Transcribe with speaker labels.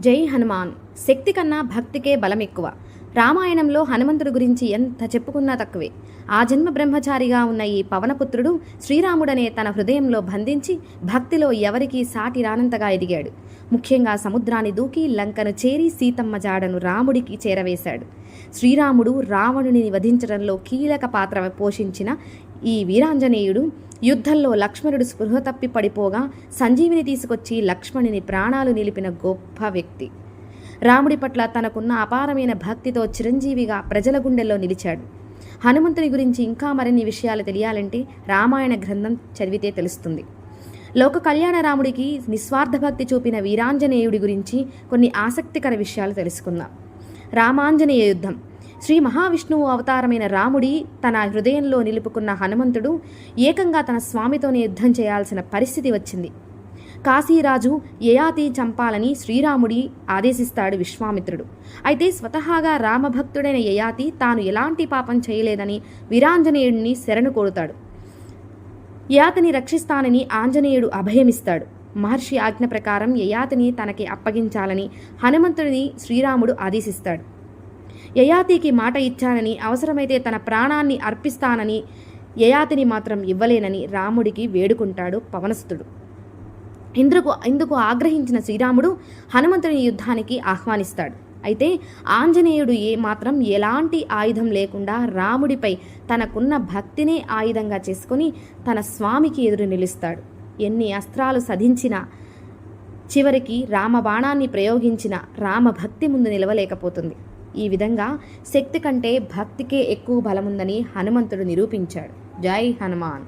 Speaker 1: జై హనుమాన్. శక్తి కన్నా భక్తికే బలం ఎక్కువ రామాయణంలో హనుమంతుడి గురించి ఎంత చెప్పుకున్నా తక్కువే. ఆ జన్మ బ్రహ్మచారిగా ఉన్న ఈ పవనపుత్రుడు శ్రీరాముడనే తన హృదయంలో బంధించి భక్తిలో ఎవరికీ సాటి రానంతగా ఎదిగాడు. ముఖ్యంగా సముద్రాన్ని దూకి లంకను చేరి సీతమ్మ జాడను రాముడికి చేరవేశాడు. శ్రీరాముడు రావణుని వధించడంలో కీలక పాత్ర పోషించిన ఈ వీరాంజనేయుడు యుద్ధంలో లక్ష్మణుడు స్పృహ తప్పి పడిపోగా సంజీవిని తీసుకొచ్చి లక్ష్మణుని ప్రాణాలు నిలిపిన గొప్ప వ్యక్తి. రాముడి పట్ల తనకున్న అపారమైన భక్తితో చిరంజీవిగా ప్రజల గుండెల్లో నిలిచాడు. హనుమంతుని గురించి ఇంకా మరిన్ని విషయాలు తెలియాలంటే రామాయణ గ్రంథం చదివితే తెలుస్తుంది. లోక కళ్యాణ రాముడికి నిస్వార్థ భక్తి చూపిన వీరాంజనేయుడి గురించి కొన్ని ఆసక్తికర విషయాలు తెలుసుకుందాం. రామాంజనేయ యుద్ధం. శ్రీ మహావిష్ణువు అవతారమైన రాముడి తన హృదయంలో నిలుపుకున్న హనుమంతుడు ఏకంగా తన స్వామితోనే యుద్ధం చేయాల్సిన పరిస్థితి వచ్చింది. కాశీరాజు యయాతి చంపాలని శ్రీరాముడి ఆదేశిస్తాడు విశ్వామిత్రుడు. అయితే స్వతహాగా రామభక్తుడైన యయాతి తాను ఎలాంటి పాపం చేయలేదని వీరాంజనేయుడిని శరణు కోరుతాడు. యయాతిని రక్షిస్తానని ఆంజనేయుడు అభయమిస్తాడు. మహర్షి ఆజ్ఞ ప్రకారం యయాతిని తనకి అప్పగించాలని హనుమంతుడిని శ్రీరాముడు ఆదేశిస్తాడు. యయాతికి మాట ఇచ్చానని అవసరమైతే తన ప్రాణాన్ని అర్పిస్తానని యయాతిని మాత్రం ఇవ్వలేనని రాముడికి వేడుకుంటాడు పవనసుతుడు. ఇందుకు ఇందుకు ఆగ్రహించిన శ్రీరాముడు హనుమంతుని యుద్ధానికి ఆహ్వానిస్తాడు. అయితే ఆంజనేయుడు ఏ మాత్రం ఎలాంటి ఆయుధం లేకుండా రాముడిపై తనకున్న భక్తినే ఆయుధంగా చేసుకొని తన స్వామికి ఎదురు నిలుస్తాడు. ఎన్ని అస్త్రాలు సధించినా చివరికి రామబాణాన్ని ప్రయోగించిన రామభక్తి ముందు నిలవలేకపోతుంది. ఈ విధంగా శక్తి కంటే భక్తికే ఎక్కువ బలముందని హనుమంతుడు నిరూపించాడు. జై హనుమాన్.